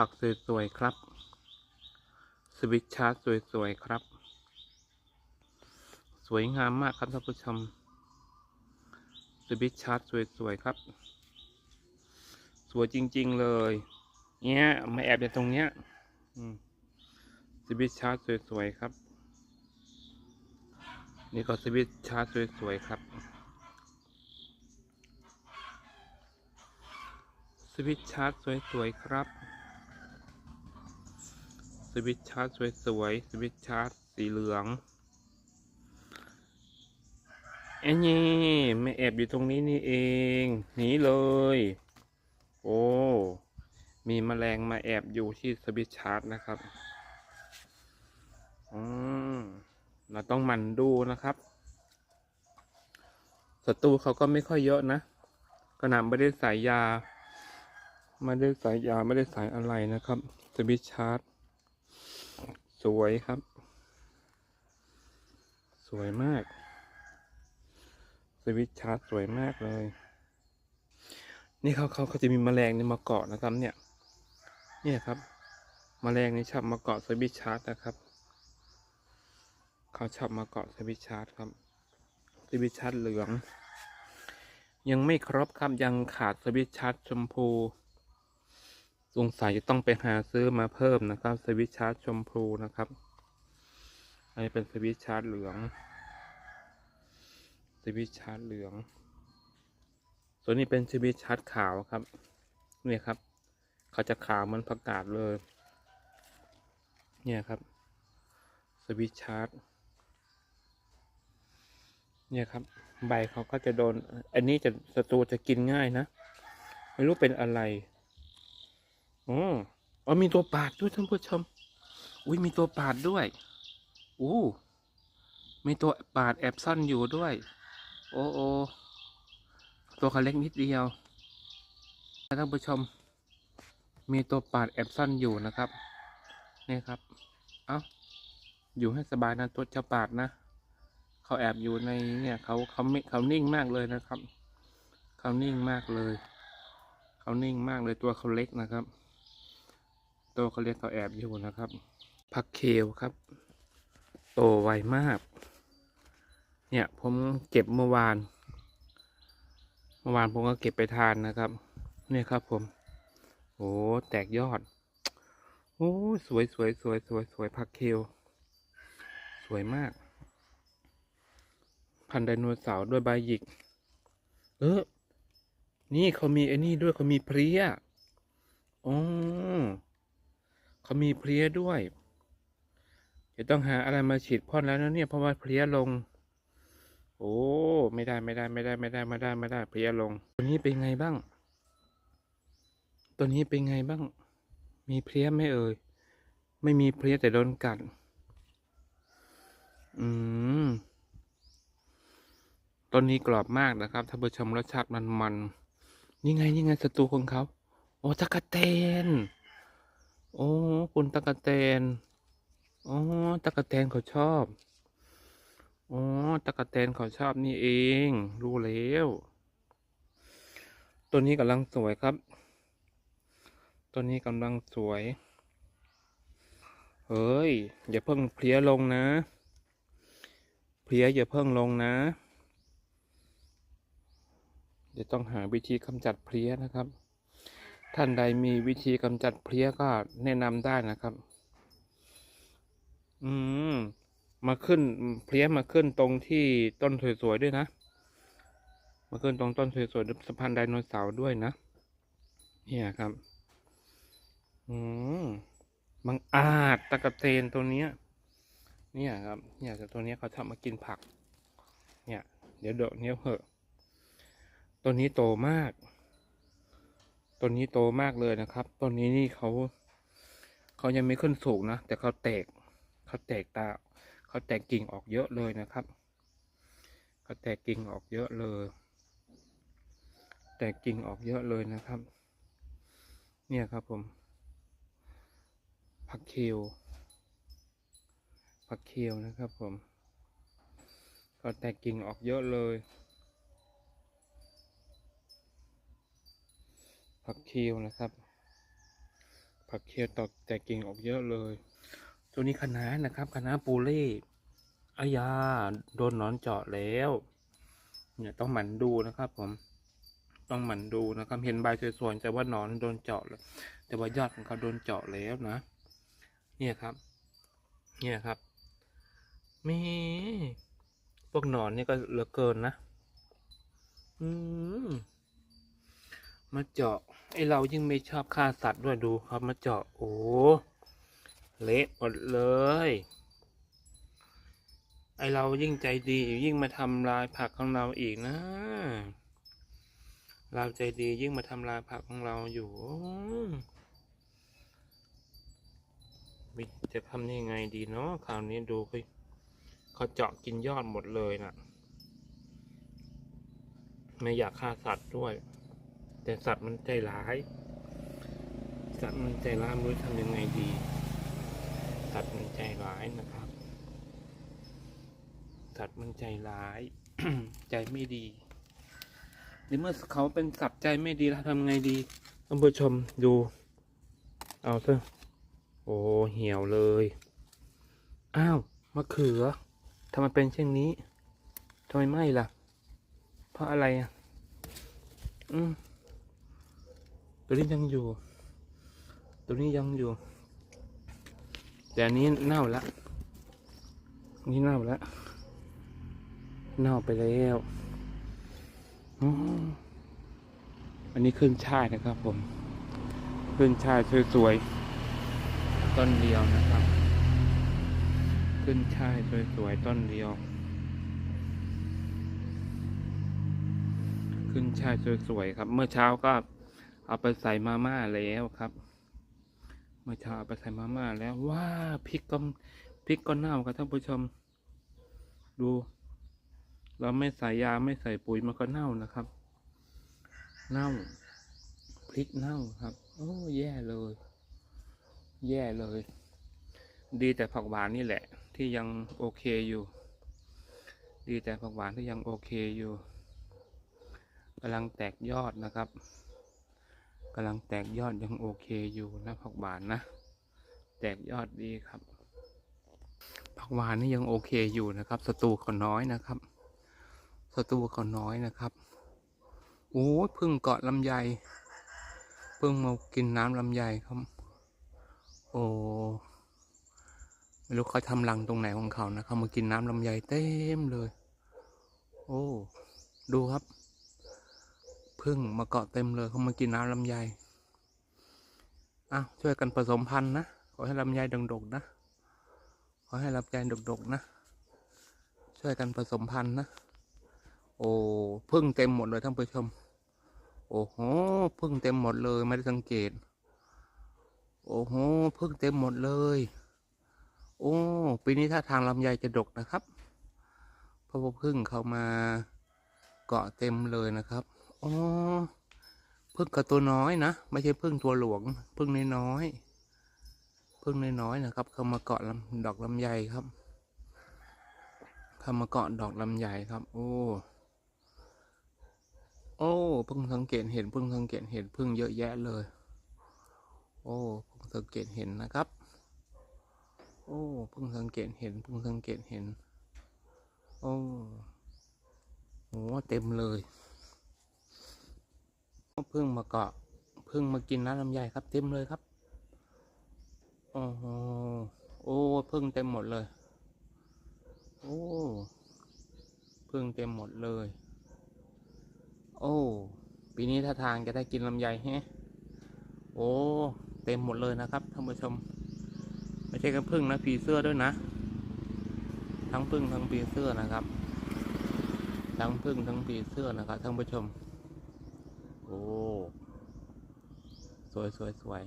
ผักสวยๆครับ สวิตชาร์จสวยๆครับ สวยงามมากครับท่านผู้ชม สวิตชาร์จสวยๆครับ สวยจริงๆเลย เนี้ยมาแอบอยู่ตรงเนี้ยสวิตชาร์จสวยๆครับ นี่ก็สวิตชาร์จสวยๆครับสวิตช์ชาร์จสวย ๆ ครับ สวิตชาร์จสวยๆสวิตชาร์จสีเหลืองไอ้นี่ไม่แอบอยู่ตรงนี้นี่เองหนีเลย โอ้มีแมลงมาแอบอยู่ที่สวิตชาร์จนะครับอืมเราต้องมันดูนะครับศัตรูเขาก็ไม่ค่อยเยอะนะกระหน่ำไม่ได้ใส่ยา ไม่ได้สายยาไม่ได้สายอะไรนะครับสวิตช์ชาร์จ สวยครับ สวยมาก สวิตชาร์จสวยมากเลย นี่เขาเขาเขาจะมีแมลงนี่มาเกาะนะครับเนี่ย เนี่ยครับแมลงนี่ชอบมาเกาะสวิตชาร์จนะครับเขาชอบมาเกาะสวิตชาร์จครับสวิตชาร์จเหลือง ยังไม่ครบครับยังขาดสวิตช์ชาร์จชมพู สงสัยจะต้องไปหาซื้อมาเพิ่มนะครับ สวิตชาร์จชมพูนะครับ อันนี้เป็นสวิตชาร์จเหลือง สวิตชาร์จเหลือง ส่วนนี้เป็นสวิตชาร์จขาวครับ เนี่ยครับ เขาจะขาวเหมันประกาศเลย เนี่ยครับ สวิตช์ชาร์จ เนี่ยครับ ใบเขาก็จะโดน อันนี้จะศัตรูจะกินง่ายนะ ไม่รู้เป็นอะไร อ๋ออ๋อมีตัวปาดด้วยท่านผู้ชม อุ้ยมีตัวปาดด้วยอู้มีตัวปาดแอบซ่อนอยู่ด้วย โอ้โอตัวเขาเล็กนิดเดียวท่านผู้ชม มีตัวปาดแอบซ่อนอยู่นะครับ นี่ครับ เอ้า อยู่ให้สบายนะตัวเจ้าปาดนะ เขาแอบอยู่ในเนี่ยเขาเขาไม่เขานิ่งมากเลยนะครับ เขานิ่งมากเลย เขานิ่งมากเลยตัวเขาเล็กนะครับ ตเขาเล็กเขาแอบอยู่นะครับ ผักเคลครับ โตไวมาก เนี่ยผมเก็บเมื่อวาน เมื่อวานผมก็เก็บไปทานนะครับ เนี่ยครับผมโอ้แตกยอด โอ้สวยสวยสวยสวยสวยผักเคลสวยมาก พันธุ์ไดโนเสาร์ด้วยใบหยิก เออ นี่เขามีไอ้นี่ด้วยเขามีเพลี้ยอ๋อ เขามีเพลี้ยด้วย จะต้องหาอะไรมาฉีดพ่นแล้วนะเนี่ยเพราะว่าเพลี้ยลง โอ้ไม่ได้ไม่ได้ไม่ได้ไม่ได้ไม่ได้ไม่ได้เพลี้ยลง ตัวนี้เป็นไงบ้าง ตัวนี้เป็นไงบ้าง มีเพลี้ยไหมเอ่ยไม่มีเพลี้ยแต่โดนกัดอืมต้นนี้กรอบมากนะครับท่านผู้ชมรสชาติมันมันๆนี่ไงนี่ไงศัตรูของเขา โอ้ตะกะเตน โอ้คุณตะกะเตนโอ้ตะกะเตนเขาชอบโอ้ตะกะเตนเขาชอบนี่เอง รู้แล้ว ตัวนี้กำลังสวยครับ ตัวนี้กำลังสวย เฮ้ย อย่าเพิ่งเพลียลงนะ เพลียอย่าเพิ่งลงนะ เดี๋ยวต้องหาวิธีกำจัดเพลี้ยนะครับ ท่านใดมีวิธีกำจัดเพลี้ยก็แนะนำได้นะครับ อืม มาขึ้นเพลี้ยมาขึ้นตรงที่ต้นสวยๆด้วยนะ มาขึ้นตรงต้นสวยๆสะพานไดโนเสาร์ด้วยนะ เนี่ยครับ อืมบางอาจตะกะเตนตัวเนี้ย เนี่ยครับ เนี่ยแต่ตัวเนี้ยเขาชอบมากินผัก เนี่ย เดี๋ยวเดี๋ยวเนี้ยเหอะต้นนี้โตมาก ต้นนี้โตมากเลยนะครับต้นนี้นี่เขาเขายังไม่ขึ้นสูงนะแต่เขาแตกเขาแตกตาเขาแตกกิ่งออกเยอะเลยนะครับเขาแตกกิ่งออกเยอะเลย แตกกิ่งออกเยอะเลยนะครับ เนี่ยครับผมผักเคียวผักเคียวนะครับผมก็แตกกิ่งออกเยอะเลย ผักเคียวนะครับ ผักเคียวตอกแต่กิ่งออกเยอะเลย ตัวนี้คะน้านะครับคะน้าปูเล่อายาโดนนอนเจาะแล้ว เนี่ยต้องหมั่นดูนะครับ ผม ต้องหมั่นดูนะครับ เห็นใบสวยๆแต่ว่านอนโดนเจาะแล้ว แต่ว่ายอดของเขาโดนเจาะแล้วนะ เนี่ยครับ เนี่ยครับมีพวกหนอนนี่ก็เหลือเกินนะ อืม มาเจาะไอเรายิ่งไม่ชอบฆ่าสัตว์ด้วยดูครับมาเจาะโอ้เละหมดเลย ไอเรายิ่งใจดียิ่งมาทำลายผักของเราอีกนะ เราใจดียิ่งมาทำลายผักของเราอยู่จะทำยังไงดีเนาะคราวนี้ดูเขาเขาเจาะกินยอดหมดเลยน่ะ ไม่อยากฆ่าสัตว์ด้วย แต่สัตว์มันใจร้าย สัตว์มันใจร้ายไม่รู้ทำยังไงดี สัตว์มันใจร้ายนะครับ สัตว์มันใจร้าย ใจไม่ดีหรือเมื่อเขาเป็นสัตว์ใจไม่ดีเราทำไงดีท่านผู้ชมดู เอาเถอะโอ้เหี่ยวเลย อ้าวมะเขือทำไมเป็นเช่นนี้ทำไมไหมล่ะ เพราะอะไรอะ อืม ตัวนี้ยังอยู่ ตัวนี้ยังอยู่ แต่อันนี้เน่าละนี่เน่าละเน่าไปแล้วอันนี้ขึ้นช่ายนะครับ ผม ขึ้นช่ายสวยๆต้นเดียวนะครับ ขึ้นช่ายสวยๆต้นเดียว ขึ้นช่ายสวยๆครับ เมื่อเช้าก็ เอาไปใส่มาม่าแล้วครับเมื่อเช้าเอาไปใส่มาม่าแล้วว้าพริกก็พริกก็เน่าครับท่านผู้ชม ดู เราไม่ใส่ยาไม่ใส่ปุ๋ยมันก็เน่านะครับ เน่าพริกเน่าครับ โอ้แย่เลย แย่เลย ดีแต่ผักหวานนี่แหละ ที่ยังโอเคอยู่ ดีแต่ผักหวานที่ยังโอเคอยู่กำลังแตกยอดนะครับ กำลังแตกยอดยังโอเคอยู่นะผักหวานนะ แตกยอดดีครับ ผักหวานนี่ยังโอเคอยู่นะครับศัตรูเขาน้อยนะครับศัตรูเขาน้อยนะครับโอ้ยพึ่งเกาะลำไยพิ่งมากินน้ำลำไยครับ โอ้ไม่รู้เขาทำรังตรงไหนของเขานะเขามากินน้ำลำไยเต็มเลย โอ้ ดูครับ พึ่งมาเกาะเต็มเลยเขามากินน้ำลำไยอะช่วยกันผสมพันธุ์นะขอให้ลำไยดกๆนะขอให้ลำไยดกๆนะ ช่วยกันผสมพันธุ์นะโอ้พึ่งเต็มหมดเลยท่านผู้ชม โอ้โหพึ่งเต็มหมดเลยไม่ได้สังเกต โอ้โหพึ่งเต็มหมดเลย โอ้ปีนี้ถ้าทางลำไยจะดกนะครับเพราะว่าพึ่งเขามาเกาะเต็มเลยนะครับ อ๋อพึ่งกับตัวน้อยนะ ไม่ใช่พึ่งตัวหลวง พึ่งน้อยๆพึ่งน้อยๆนะครับ เขามาเกาะลำดอกลำไยครับ เขามาเกาะดอกลำไยครับ โอ้โอ้พิ่งสังเกตเห็นพิ่งสังเกตเห็นพึ่งเยอะแยะเลย โอ้พิ่งสังเกตเห็นนะครับ โอ้พิ่งสังเกตเห็นพิ่งสังเกตเห็น โอ้โหเต็มเลย พึ่งมาเกาะพึ่งมากินน้ำลำไยครับ เต็มเลยครับโอ้โหโอ้พึ่งเต็มหมดเลย โอ้พึ่งเต็มหมดเลย โอ้ ปีนี้ท่าทางจะได้กินลำไยแฮะโอ้ เต็มหมดเลยนะครับท่านผู้ชม ไม่ใช่แค่พึ่งนะผีเสื้อด้วยนะ ทั้งพึ่งทั้งผีเสื้อนะครับ ทั้งพึ่งทั้งผีเสื้อนะครับท่านผู้ชม สวยสวยสวย